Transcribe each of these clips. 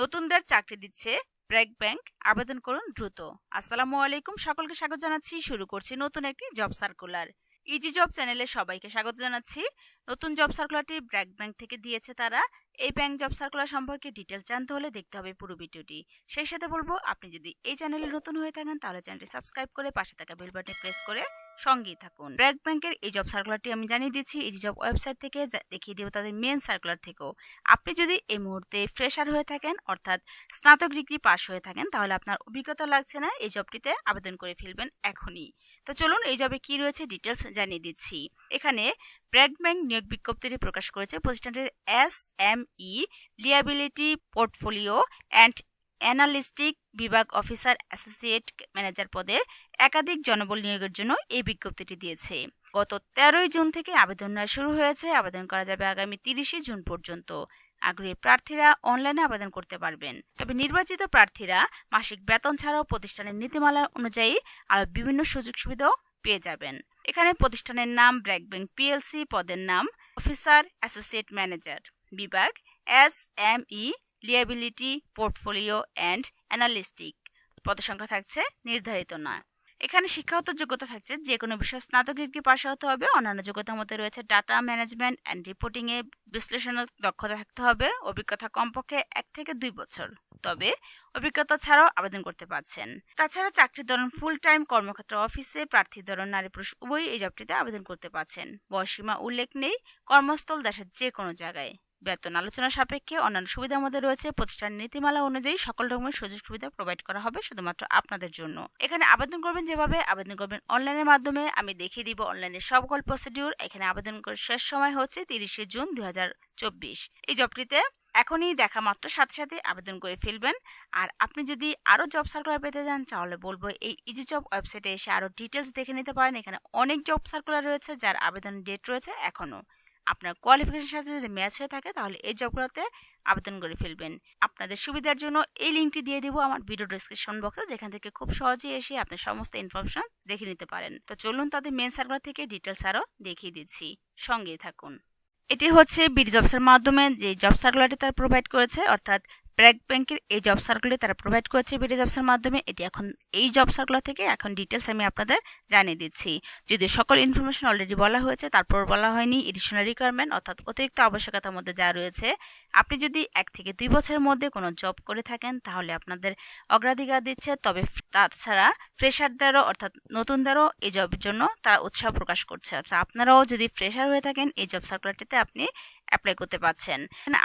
নতুনদের চাকরি দিচ্ছে ব্র্যাক ব্যাংক। আবেদন করুন দ্রুত। আসসালামু আলাইকুম। সকলকে স্বাগত জানাচ্ছি। শুরু করছি নতুন একটি জব সার্কুলার। ইজি জব চ্যানেলে সবাইকে স্বাগত জানাচ্ছি। নতুন জব সার্কুলারটি ব্র্যাক ব্যাংক থেকে দিয়েছে তারা। এই ব্যাংক জব সার্কুলার সম্পর্কে ডিটেলস জানতে হলে দেখতে হবে পুরো ভিডিওটি। সেই সাথে বলব, আপনি যদি এই চ্যানেলে নতুন হয়ে থাকেন, তাহলে চ্যানেলটি সাবস্ক্রাইব করে পাশে থাকা বেল বাটনে প্রেস করে সঙ্গেই থাকুন। ব্র্যাক ব্যাংকের এই জব সার্কুলারটি আমি জানিয়ে দিচ্ছি, এই জব ওয়েবসাইট থেকে দেখিয়ে দেবো তাদের মেন সার্কুলার থেকেও। আপনি যদি এই মুহূর্তে ফ্রেশার হয়ে থাকেন, অর্থাৎ স্নাতক ডিগ্রি পাশ হয়ে থাকেন, তাহলে আপনার অভিজ্ঞতা লাগছে না, এই জবটিতে আবেদন করে ফেলবেন এখনই। তো চলুন এই জবে কি রয়েছে ডিটেলস জানিয়ে দিচ্ছি। এখানে ব্র্যাক ব্যাংক নিয়োগ বিজ্ঞপ্তিটি প্রকাশ করেছে, প্রতিষ্ঠানটির S M E liability portfolio and analytics বিভাগ অফিসার অ্যাসোসিয়েট ম্যানেজার পদে একাধিক জনবল নিয়োগের জন্য এই বিজ্ঞপ্তিটি দিয়েছে। গত তেরোই জুন থেকে আবেদন শুরু হয়েছে। আবেদন করা যাবে আগামী তিরিশে জুন পর্যন্ত। আগ্রহী প্রার্থীরা অনলাইনে আবেদন করতে পারবেন। তবে নির্বাচিত প্রার্থীরা মাসিক বেতন ছাড়াও প্রতিষ্ঠানের নীতিমালা অনুযায়ী আরও বিভিন্ন সুযোগ সুবিধাও পেয়ে যাবেন। এখানে প্রতিষ্ঠানের নাম, ব্র্যাক ব্যাংক পিএলসি পদের নাম, অফিসার, অ্যাসোসিয়েট ম্যানেজার বিভাগ, S M E liability portfolio and analytics পদসংখ্যা থাকছে নির্ধারিত নয়। এখানে শিক্ষাগত যোগ্যতা থাকছে যে কোনো বিষয়ে স্নাতক ডিগ্রি পাশ হতে হবে, অন্যান্য যোগ্যতার মধ্যে রয়েছে ডাটা ম্যানেজমেন্ট অ্যান্ড রিপোর্টিংয়ে বিশ্লেষণের দক্ষতা থাকতে হবে, অভিজ্ঞতা কমপক্ষে এক থেকে দুই বছর। তবে অভিজ্ঞতা ছাড়াও আবেদন করতে পারছেন। তাছাড়া চাকরির ধরন ফুল টাইম কর্মক্ষেত্র অফিসে প্রার্থী ধরন নারী পুরুষ উভয়ই এই জবটিতে আবেদন করতে পারছেন। বয়সীমা উল্লেখ নেই, কর্মস্থল দেশের যে কোনো জায়গায়। বেতন আলোচনা সাপেক্ষে অন্যান্য সুবিধার মধ্যে রয়েছে। প্রতিষ্ঠানের নীতিমালা অনুযায়ী সকল রকমের সুযোগ সুবিধা প্রোভাইড করা হবে শুধুমাত্র আপনাদের জন্য। এখানে আবেদন করবেন যেভাবে, আবেদন করবেন অনলাইনের মাধ্যমে। আমি দেখিয়ে দিব অনলাইনের সকল প্রসিডিউর এখানে আবেদন করার শেষ সময় হচ্ছে তিরিশে জুন দু হাজার চব্বিশ। এই জবটিতে এখনই দেখা মাত্র, সাথে সাথে আবেদন করে ফেলবেন। আর আপনি যদি আরও জব সার্কুলার পেতে চান, তাহলে বলব এই ইজি জব ওয়েবসাইটে এসে আরও ডিটেলস দেখে নিতে পারেন। এখানে অনেক জব সার্কুলার রয়েছে, যার আবেদন ডেট রয়েছে এখনও। আপনার কোয়ালিফিকেশনের সাথে যদি ম্যাচ হয়ে থাকে, তাহলে এই জবগুলোতে আবেদন করে ফেলবেন। আপনাদের সুবিধার জন্য এই লিঙ্কটি দিয়ে দেবো আমার ভিডিও ডিসক্রিপশন বক্সে যেখান থেকে খুব সহজেই এসে আপনার সমস্ত ইনফরমেশন দেখে নিতে পারেন। তো চলুন তাদের মেন সার্কুলার থেকে ডিটেলস আরও দেখিয়ে দিচ্ছি। সঙ্গেই থাকুন। এটি হচ্ছে বিডি জবসের মাধ্যমে যে জব সার্কুলারটি তারা প্রোভাইড করেছে, অর্থাৎ ব্র্যাক ব্যাংকের এই জব সার্কুলার তারা প্রোভাইড করেছে বিডি জবসের মাধ্যমে। এটি এখন এই জব সার্কুলার থেকে এখন ডিটেলস আমি আপনাদের জানিয়ে দিচ্ছি। যদি সকল ইনফরমেশন অলরেডি বলা হয়েছে, তারপর বলা হয়নি এডিশনাল রিকোয়ারমেন্ট অর্থাৎ অতিরিক্ত আবশ্যকতার মধ্যে যা রয়েছে, আপনি যদি এক থেকে দুই বছরের মধ্যে কোনো জব করে থাকেন, তাহলে আপনাদের অগ্রাধিকার দিচ্ছে। তবে তাছাড়া ফ্রেশারদেরও অর্থাৎ নতুনদেরও এই জবের জন্য তারা উৎসাহ প্রকাশ করছে। অর্থাৎ আপনারাও যদি ফ্রেশার হয়ে থাকেন, এই জব সার্কুলারটিতে আপনি অ্যাপ্লাই করতে পারছেন।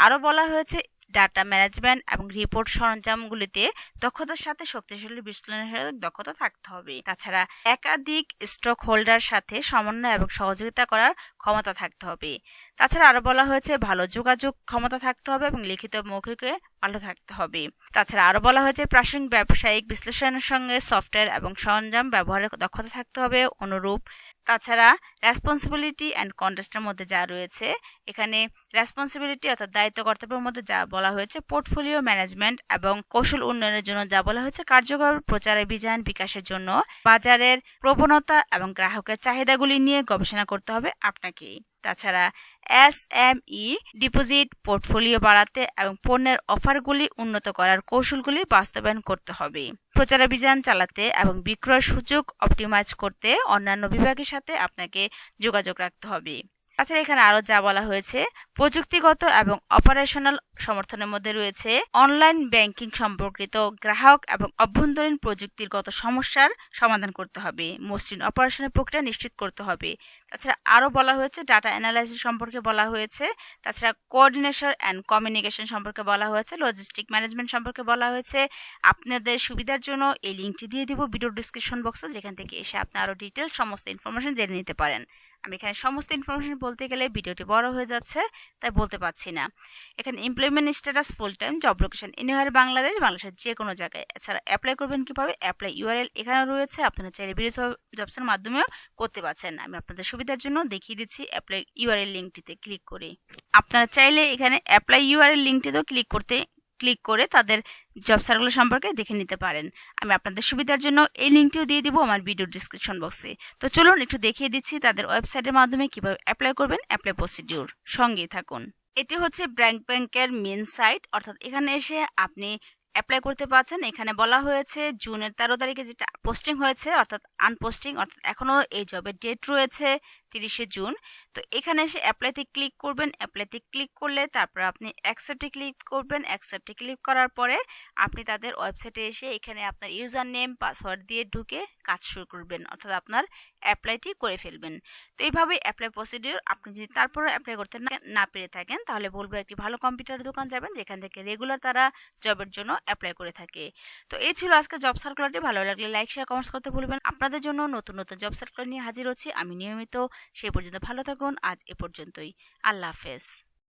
আরও বলা হয়েছে ডাটা ম্যানেজমেন্ট এবং রিপোর্ট সরঞ্জামগুলিতে দক্ষতার সাথে শক্তিশালী বিশ্লেষণের দক্ষতা থাকতে হবে। তাছাড়া একাধিক স্টক হোল্ডার সাথে সমন্বয় এবং সহযোগিতা করার ক্ষমতা থাকতে হবে। তাছাড়া আরও বলা হয়েছে, ভালো যোগাযোগ ক্ষমতা থাকতে হবে এবং লিখিত মৌখিকে ভালো থাকতে হবে। তাছাড়া আরও বলা হয়েছে, প্রাসঙ্গিক ব্যবসায়িক বিশ্লেষণের সঙ্গে সফটওয়্যার এবং সরঞ্জাম ব্যবহারের দক্ষতা থাকতে হবে। অনুরূপ, তাছাড়া রেসপন্সিবিলিটি অ্যান্ড কন্টেস্টের মধ্যে যা রয়েছে, এখানে রেসপন্সিবিলিটি অর্থাৎ দায়িত্ব কর্তব্যের মধ্যে যা বলা হয়েছে পোর্টফোলিও ম্যানেজমেন্ট এবং কৌশল উন্নয়নের জন্য যা বলা হয়েছে, কার্যকর প্রচারের বিজান বিকাশের জন্য বাজারের প্রবণতা এবং গ্রাহকের চাহিদাগুলি নিয়ে গবেষণা করতে হবে আপনাকে তাছাড়া S M E, deposit, portfolio বাড়াতে এবং পণ্যের অফারগুলি উন্নত করার কৌশলগুলি বাস্তবায়ন করতে হবে। প্রচারাভিযান চালাতে এবং বিক্রয় সুযোগ অপটিমাইজ করতে অন্যান্য বিভাগের সাথে আপনাকে যোগাযোগ রাখতে হবে। তাছাড়া এখানে আরও যা বলা হয়েছে, প্রযুক্তিগত এবং অপারেশনাল সমর্থনের মধ্যে রয়েছে অনলাইন ব্যাংকিং সম্পর্কিত গ্রাহক এবং অভ্যন্তরীণ প্রযুক্তিগত সমস্যার সমাধান করতে হবে। মসৃণ অপারেশনের প্রক্রিয়া নিশ্চিত করতে হবে। তাছাড়া আরও বলা হয়েছে, ডাটা অ্যানালাইসিস সম্পর্কে বলা হয়েছে। তাছাড়া কোঅর্ডিনেশন অ্যান্ড কমিউনিকেশন সম্পর্কে বলা হয়েছে। লজিস্টিক ম্যানেজমেন্ট সম্পর্কে বলা হয়েছে। আপনাদের সুবিধার জন্য এই লিঙ্কটি দিয়ে দিব ভিডিও ডিসক্রিপশন বক্সে, যেখান থেকে এসে আপনি আরও ডিটেল সমস্ত ইনফরমেশন জেনে নিতে পারেন। আমি এখানে সমস্ত ইনফরমেশন বলতে গেলে ভিডিওটি বড় হয়ে যাচ্ছে, তাই বলতে পারছি না। এখানে employment status full time job location anywhere Bangladesh বাংলাদেশের যে কোনো জায়গায়। এছাড়া অ্যাপ্লাই করবেন কীভাবে? অ্যাপ্লাই ইউআরএল এখানে রয়েছে। আপনারা চাইলে ভিডিও জবসের মাধ্যমেও করতে পারছেন। আমি আপনাদের সুবিধার জন্য দেখিয়ে দিচ্ছি অ্যাপ্লাই ইউআরএল লিঙ্কটিতে ক্লিক করে। আপনারা চাইলে এখানে অ্যাপ্লাই ইউআরএল লিঙ্কটিতেও ক্লিক করতে ক্লিক করে তাদের জব সার্কুলার সম্পর্কে দেখে নিতে পারেন। আমি আপনাদের সুবিধার জন্য এই লিঙ্কটিও দিয়ে দিব আমার ভিডিও ডিসক্রিপশন বক্সে তো চলুন একটু দেখিয়ে দিচ্ছি তাদের ওয়েবসাইটের মাধ্যমে কীভাবে অ্যাপ্লাই করবেন। অ্যাপ্লাই প্রসিডিউর সঙ্গেই থাকুন। এটি হচ্ছে ব্র্যাঙ্ক ব্যাংকের মেন সাইট। অর্থাৎ এখানে এসে আপনি অ্যাপ্লাই করতে পারছেন। এখানে বলা হয়েছে জুনের তেরো তারিখে যেটা পোস্টিং হয়েছে, অর্থাৎ আনপোস্টিং অর্থাৎ এখনও এই জবের ডেট রয়েছে। তিরিশে জুন। তো এখানে এসে অ্যাপ্লাইতে ক্লিক করবেন। অ্যাপ্লাইতে ক্লিক করলে তারপর আপনি অ্যাকসেপ্টে ক্লিক করবেন। অ্যাকসেপ্টে ক্লিক করার পরে আপনি তাদের ওয়েবসাইটে এসে এখানে আপনার ইউজার নেম পাসওয়ার্ড দিয়ে ঢুকে কাজ শুরু করবেন। অর্থাৎ আপনার অ্যাপ্লাইটি করে ফেলবেন। তো এইভাবেই অ্যাপ্লাই প্রসিডিওর আপনি যদি তারপরে অ্যাপ্লাই করতে না পেরে থাকেন, তাহলে বলব একটি ভালো কম্পিউটার দোকান যাবেন, যেখান থেকে রেগুলার তারা জবের জন্য অ্যাপ্লাই করে থাকে। তো এই ছিল আজকে জব সার্কুলারটি ভালো লাগলে লাইক শেয়ার কমেন্টস করতে ভুলবেন আপনাদের জন্য নতুন নতুন জব সার্কুলার নিয়ে হাজির হচ্ছি। আমি নিয়মিত সেই পর্যন্ত ভালো থাকুন। আজ এ পর্যন্তই। আল্লাহ হাফেজ।